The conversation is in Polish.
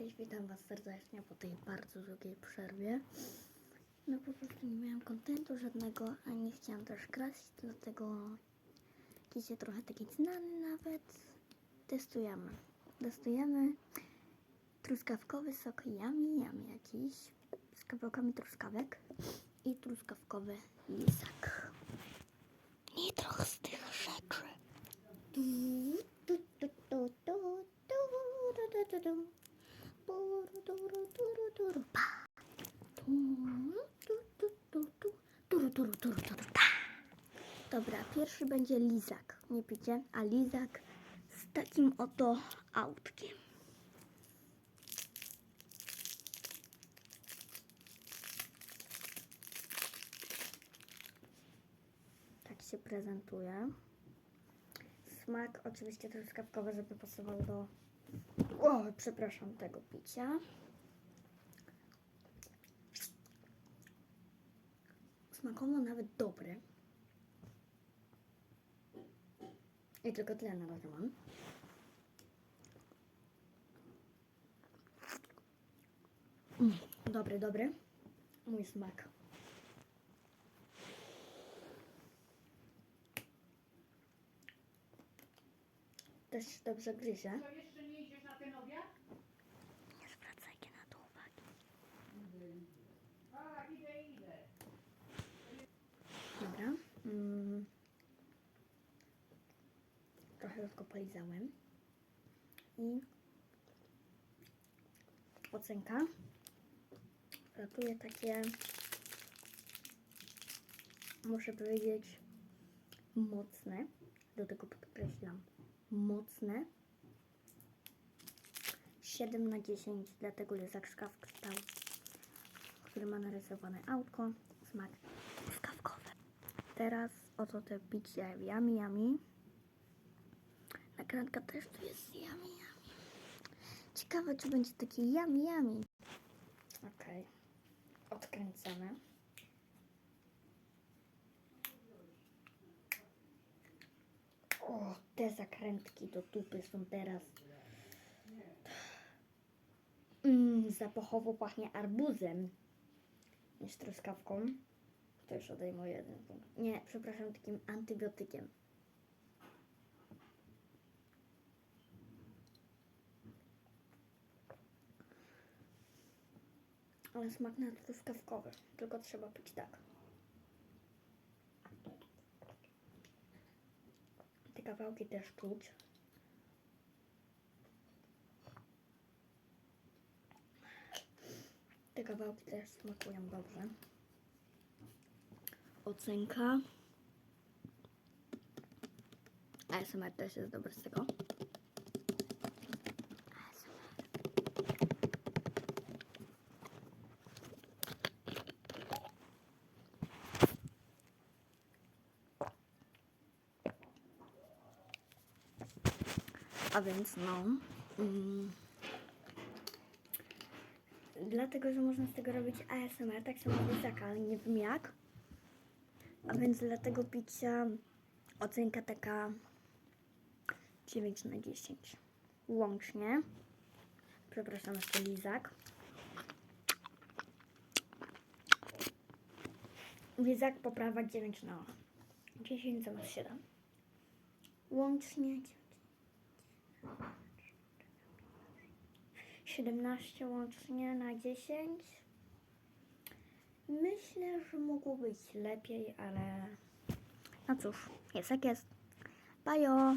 Cześć, witam Was serdecznie po tej bardzo długiej przerwie. No po prostu nie miałam kontentu żadnego, a nie chciałam też kraść, dlatego jakiś trochę taki znany nawet. Testujemy. Testujemy truskawkowy sok yummy yummy jakiś z kawałkami truskawek i truskawkowy lisak. Pierwszy będzie lizak. Nie picie, a lizak z takim oto autkiem. Tak się prezentuje. Smak oczywiście truskawkowy, żeby pasował do o, przepraszam, tego picia. Smakowo nawet dobry. I tylko tyle na razie mam. Dobry, dobry. Mój smak. Też dobrze gryzie. To jeszcze nie idziesz na ten obiad? Nie zwracajcie na to uwagi. Tak, idę, idę. Dobra. Mm. Go polizałem. I ocenka. Ratuje takie, muszę powiedzieć, mocne. Do tego podkreślam. Mocne. 7 na 10, dlatego jest jak skawkstał, który ma narysowane autko. Smak skawkowy. Teraz oto te picie yummy yummy. Nagrandka też tu jest yummy yummy. Ciekawe, czy będzie taki yummy yummy. Okej. Odkręcamy. O, te zakrętki do dupy są teraz. Mm, zapachowo pachnie arbuzem niż truskawką. To już odejmuję jeden punkt. Nie, przepraszam, takim antybiotykiem. Ale smak na truskawkowy. Tylko trzeba pić tak. Te kawałki też czuć. Te kawałki też smakują dobrze. Ocenka. ASMR też jest dobry z tego. A więc no. Mm, dlatego, że można z tego robić ASMR, tak samo jak ale nie wiem jak. A więc dla tego picia ocenka taka 9 na 10. Łącznie. Przepraszam, jeszcze lizak. Lizak poprawa 9 na 10 zamiast 7. Łącznie 17 łącznie na 10. Myślę, że mogło być lepiej, ale no cóż, jest jak jest. Bajo!